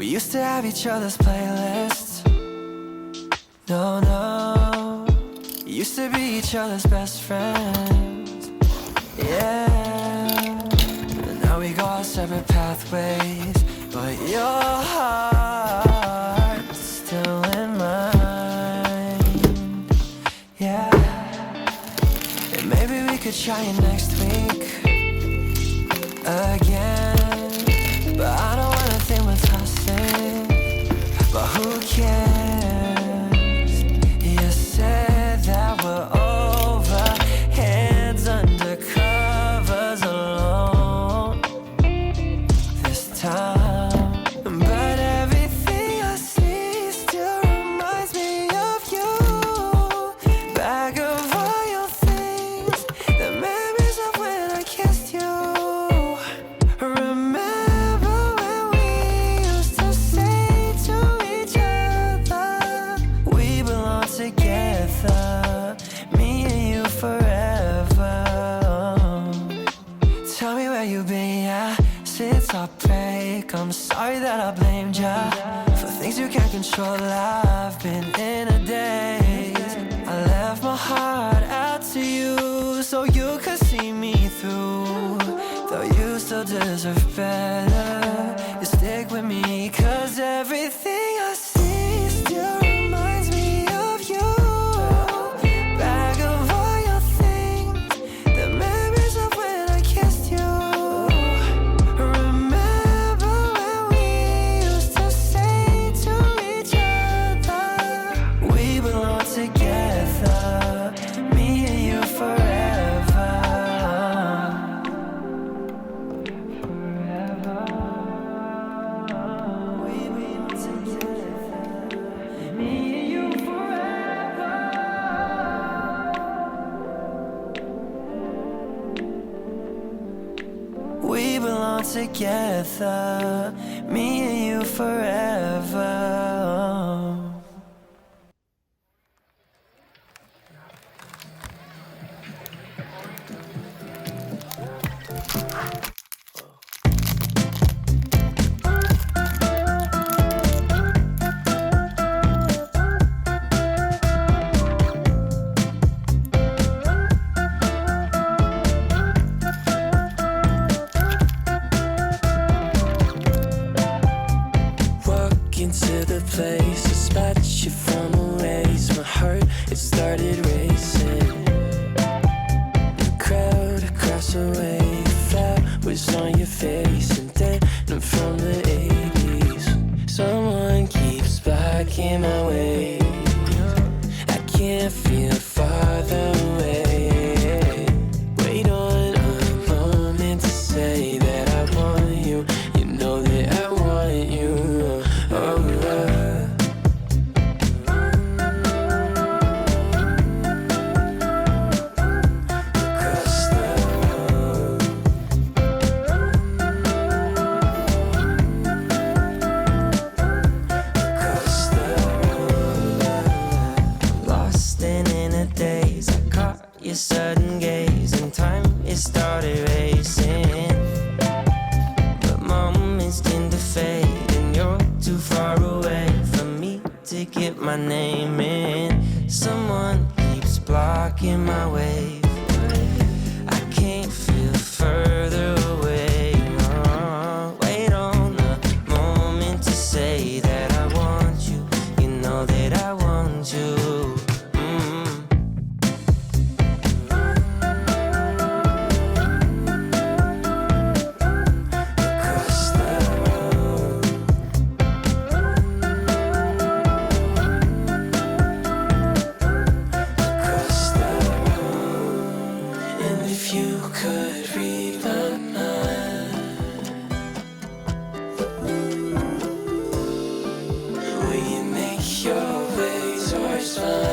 We used to have each other's playlists. No, no. Used to be each other's best friends. Yeah. And now we go our separate pathways. But your heart's still in mine. Yeah. And maybe we could try it next week again. But I don't But who cares? I'm sorry that I blamed ya for things you can't control. I've been in a daze. I left my heart out to you so you could see me through. Though you still deserve better, Belong together, me and you forever. Place, I spot you from a ways. My heart, it started racing. The crowd across the way, flowers on your face, and then I'm from the 80s. Someone keeps blocking my way. My name in. Someone keeps blocking my way. You make your way towards mine?